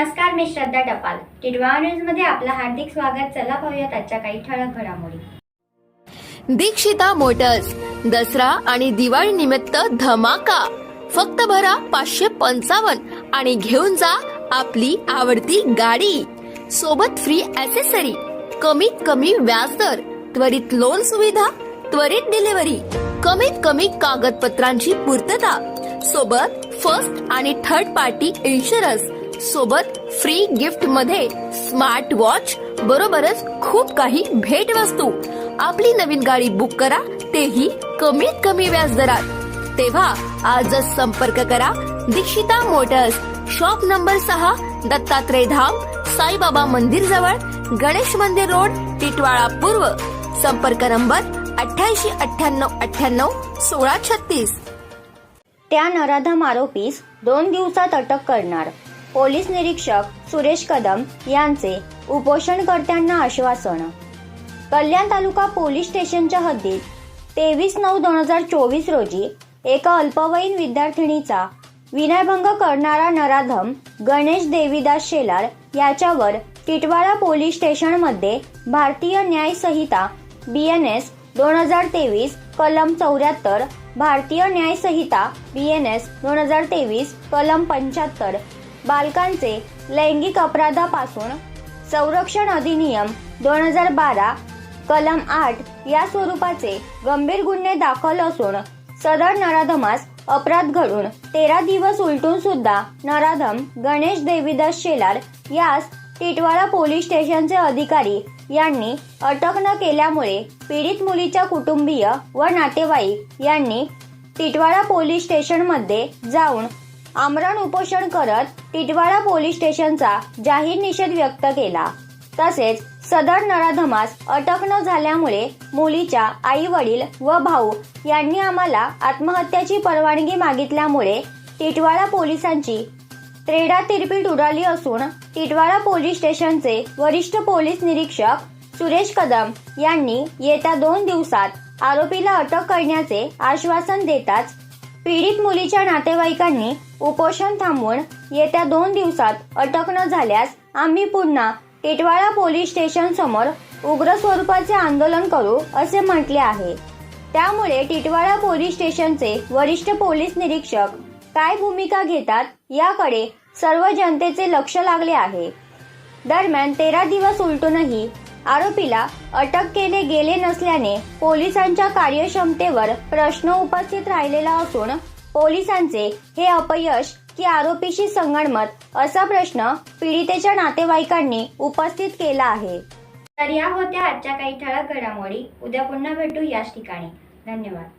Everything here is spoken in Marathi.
नमस्कार मी श्रद्धा टपाल. टिडवा न्यूजमध्ये आपलं हार्दिक स्वागत. चला पाहूयात आजच्या काही ठळक घडामोडी. दीक्षिता मोटर्स दसरा आणि दिवाळी निमित्त धमाका. फक्त भरा पाचशे पंचावन्न आणि घेऊन जा आपली आवडती गाडी. सोबत फ्री ऍसेसरी कमीत कमी व्याजदर त्वरित लोन सुविधा त्वरित डिलिव्हरी कमीत कमी कागदपत्रांची पूर्तता. सोबत फर्स्ट आणि थर्ड पार्टी इन्शुरन्स सोबत फ्री गिफ्टमध्ये स्मार्ट वॉच बरोबरच खूप काही भेट वस्तू आपली नवीन गाडी बुक करा तेही कमीत कमी व्याज दरात. तेव्हा आजच संपर्क करा दीक्षिता मोटर्स शॉप नंबर सहा दत्तात्रय धाम साईबाबा मंदिर जवळ गणेश मंदिर रोड टिटवाळा पूर्व. संपर्क नंबर अठ्याऐंशी अठ्ठ्याण्णव अठ्ठ्याण्णव सोळा छत्तीस. त्या नराधम आरोपीस दोन दिवसात अटक करणार. पोलीस निरीक्षक सुरेश कदम यांचे उपोषणकर्त्यांना आश्वासन. कल्याण तालुका पोलीस स्टेशनच्या हद्दीत तेवीस नऊ दोन हजार चोवीस रोजी एका अल्पवयीन विद्यार्थिनीचा विनयभंग करणारा नराधम गणेश देवीदास शेलार याच्यावर टिटवाळा पोलीस स्टेशनमध्ये भारतीय न्याय संहिता बी एन एस दोन हजार तेवीस कलम चौऱ्याहत्तर भारतीय न्याय संहिता बी एन एस दोन हजार तेवीस कलम पंच्याहत्तर बालकांचे लैंगिक अपराधापासून संरक्षण अधिनियम दोन हजार बारा कलम आठ या स्वरूपाचे गंभीर गुन्हे दाखल असून सदर नराधमास अपराध घडून तेरा दिवस उलटून सुद्धा नराधम गणेश देवीदास शेलार यास टिटवाळा पोलीस स्टेशनचे अधिकारी यांनी अटक न केल्यामुळे पीडित मुलीच्या कुटुंबीय व नातेवाईक यांनी टिटवाळा पोलीस स्टेशनमध्ये जाऊन आमरण उपोषण करत टिटवाळा पोलीस स्टेशनचा जाहीर निषेध व्यक्त केला. तसेच सदर नराधमास अटक न झाल्यामुळे मुलीच्या आई वडील व भाऊ यांनी आम्हाला आत्महत्याची परवानगी मागितल्यामुळे टिटवाळा पोलिसांची त्रेडा तिरपीट उडाली असून टिटवाळा पोलीस स्टेशनचे वरिष्ठ पोलीस निरीक्षक सुरेश कदम यांनी येत्या दोन दिवसात आरोपीला अटक करण्याचे आश्वासन देताच पीडित मुलीच्या नातेवाईकांनी उपोषण थांबवून येत्या दोन दिवसात अटक न झाल्यास आम्ही पुन्हा टिटवाळा पोलीस स्टेशन समोर उग्र स्वरूपाचे आंदोलन करू असे म्हटले आहे. त्यामुळे टिटवाळा पोलीस स्टेशनचे वरिष्ठ पोलीस निरीक्षक काय भूमिका घेतात याकडे सर्व जनतेचे लक्ष लागले आहे. दरम्यान तेरा दिवस उलटूनही आरोपीला अटक केले गेले नसल्याने पोलिसांच्या कार्यक्षमतेवर प्रश्न उपस्थित राहिलेला असून पोलिसांचे हे अपयश की आरोपीशी संगणमत असा प्रश्न पीडितेच्या नातेवाईकांनी उपस्थित केला आहे. तर या होत्या आजच्या काही ठळक घडामोडी. उद्या पुन्हा भेटू याच ठिकाणी. धन्यवाद.